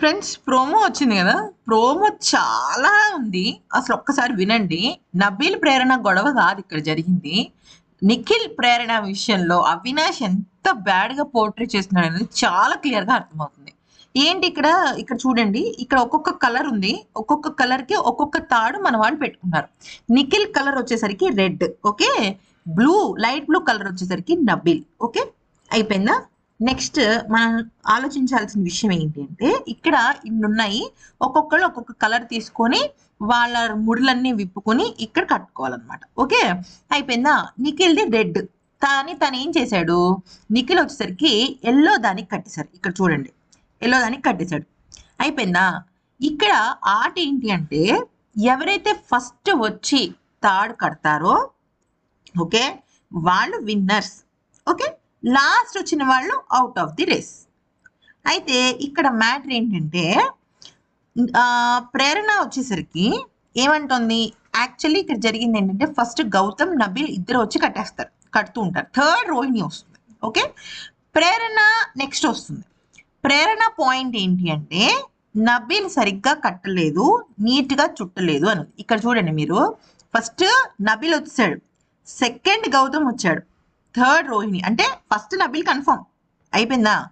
Friends promo వచ్చింది కదా? Promo చాలా ఉంది. అసలు ఒక్కసారి వినండి. నబీల్ ప్రేరణ గొడవ కాదు ఇక్కడ జరిగింది. నిఖిల్ ప్రేరణ విషయంలో అవినాష్ ఎంత బ్యాడ్గా పోర్ట్రే చేస్తున్నాడు అనేది చాలా క్లియర్గా అర్థమవుతుంది. ఏంటి ఇక్కడ? ఇక్కడ చూడండి. ఇక్కడ ఒక్కొక్క కలర్ ఉంది. ఒక్కొక్క కలర్కి ఒక్కొక్క తాడు మన వాళ్ళు పెట్టుకున్నారు. నిఖిల్ కలర్ వచ్చేసరికి red okay blue light blue colour వచ్చేసరికి నబిల్ ఓకే అయిపోయిందా? నెక్స్ట్ మనం ఆలోచించాల్సిన విషయం ఏంటి అంటే ఇక్కడ ఇన్ని ఉన్నాయి ఒక్కొక్కరు ఒక్కొక్క కలర్ తీసుకొని వాళ్ళ ముడులన్నీ విప్పుకొని ఇక్కడ కట్టుకోవాలన్నమాట. ఓకే? అయిపోయిందా? నిఖిల్ది రెడ్. కానీ తను ఏం చేశాడు? నిఖిల్ వచ్చేసరికి ఎల్లో దానికి కట్టేశారు. ఇక్కడ చూడండి. ఎల్లో దానికి కట్టేశాడు. అయిపోయిందా? ఇక్కడ ఆట ఏంటి అంటే ఎవరైతే ఫస్ట్ వచ్చి తాడు కడతారో ఓకే? వాళ్ళు విన్నర్స్ ఓకే? లాస్ట్ వచ్చిన వాళ్ళు అవుట్ ఆఫ్ ది రేస్ అయితే ఇక్కడ మ్యాటర్ ఏంటంటే ప్రేరణ వచ్చేసరికి ఏమంటుంది? యాక్చువల్లీ ఇక్కడ జరిగింది ఏంటంటే ఫస్ట్ గౌతమ్ నబీల్ ఇద్దరు వచ్చి కట్టేస్తారు కడుతూ ఉంటారు. థర్డ్ రోహిణి వస్తుంది ఓకే ప్రేరణ నెక్స్ట్ వస్తుంది. ప్రేరణ పాయింట్ ఏంటి అంటే నబీల్ సరిగ్గా కట్టలేదు నీట్గా చుట్టలేదు అని ఇక్కడ చూడండి మీరు. ఫస్ట్ నబీల్ వచ్చాడు సెకండ్ గౌతమ్ వచ్చాడు. థర్డ్ రోహిణి. అంటే ఫస్ట్ నబిల్ కన్ఫర్మ్ అయిపోయిందా?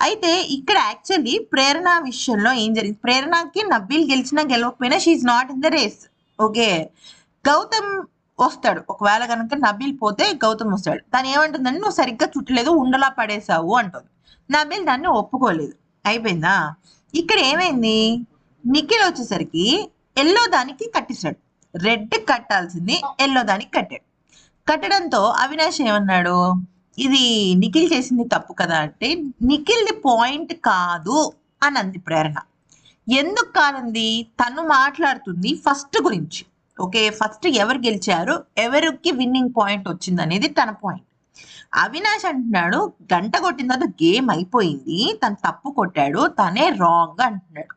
అయితే ఇక్కడ యాక్చువల్లీ ప్రేరణ విషయంలో ఏం జరిగింది? ప్రేరణకి నబిల్ గెలిచినా గెలవకపోయినా she's not in the race okay. Gautam వస్తాడు. ఒకవేళ కనుక నబిల్ పోతే గౌతమ్ వస్తాడు. తను ఏమంటుందంటే నువ్వు సరిగ్గా చుట్టలేదు ఉండలా పడేసావు అంటుంది. నబిల్ దాన్ని ఒప్పుకోలేదు. అయిపోయిందా? ఇక్కడ ఏమైంది? నిఖిల్ వచ్చేసరికి ఎల్లో దానికి కట్టేశాడు రెడ్ కట్టాల్సింది ఎల్లో దానికి కట్టాడు. కట్టడంతో అవినాష్ ఏమన్నాడు? ఇది నిఖిల్ చేసింది తప్పు కదా అంటే నిఖిల్ది పాయింట్ కాదు అని అంది ప్రేరణ. ఎందుకు కాదంది తను మాట్లాడుతుంది ఫస్ట్ గురించి. ఓకే? ఫస్ట్ ఎవరు గెలిచారు? ఎవరికి విన్నింగ్ పాయింట్ వచ్చింది అనేది తన పాయింట్. అవినాష్ అంటున్నాడు గంట కొట్టిన తర్వాత గేమ్ అయిపోయింది తను తప్పు కొట్టాడు తనే రాంగ్ అంటున్నాడు.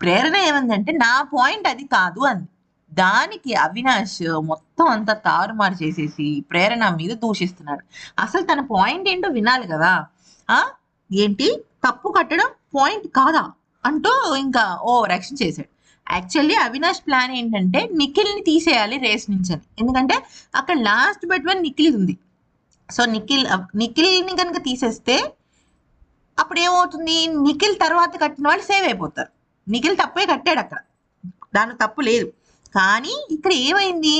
ప్రేరణ ఏమందంటే నా పాయింట్ అది కాదు అంది. దానికి అవినాష్ మొత్తం అంతా తారుమారు చేసేసి ప్రేరణ మీద దూషిస్తున్నాడు అసలు తన పాయింట్ ఏంటో వినాలి కదా. ఆ? ఏంటి? తప్పు కట్టడం పాయింట్ కాదా? అంటూ ఇంకా ఓవర్ యాక్షన్ చేశాడు. యాక్చువల్లీ అవినాష్ ప్లాన్ ఏంటంటే నిఖిల్ని తీసేయాలి రేస్ నుంచి అని. ఎందుకంటే అక్కడ లాస్ట్ బెట్ వన్ నిఖిల్ ఉంది. సో నిఖిల్ నిఖిల్ని కనుక తీసేస్తే అప్పుడు ఏమవుతుంది? నిఖిల్ తర్వాత కట్టిన వాళ్ళు సేవ్ అయిపోతారు. నిఖిల్ తప్పే కట్టాడు అక్కడ. దాని తప్పు లేదు. కానీ ఇక్కడ ఏమైంది?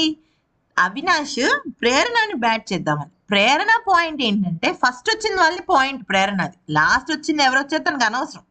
అవినాష్ ప్రేరణని బ్యాట్ చేద్దామని. ప్రేరణ పాయింట్ ఏంటంటే ఫస్ట్ వచ్చింది వాళ్ళని పాయింట్ ప్రేరణది లాస్ట్ వచ్చింది ఎవరు వచ్చేది తనకు అనవసరం.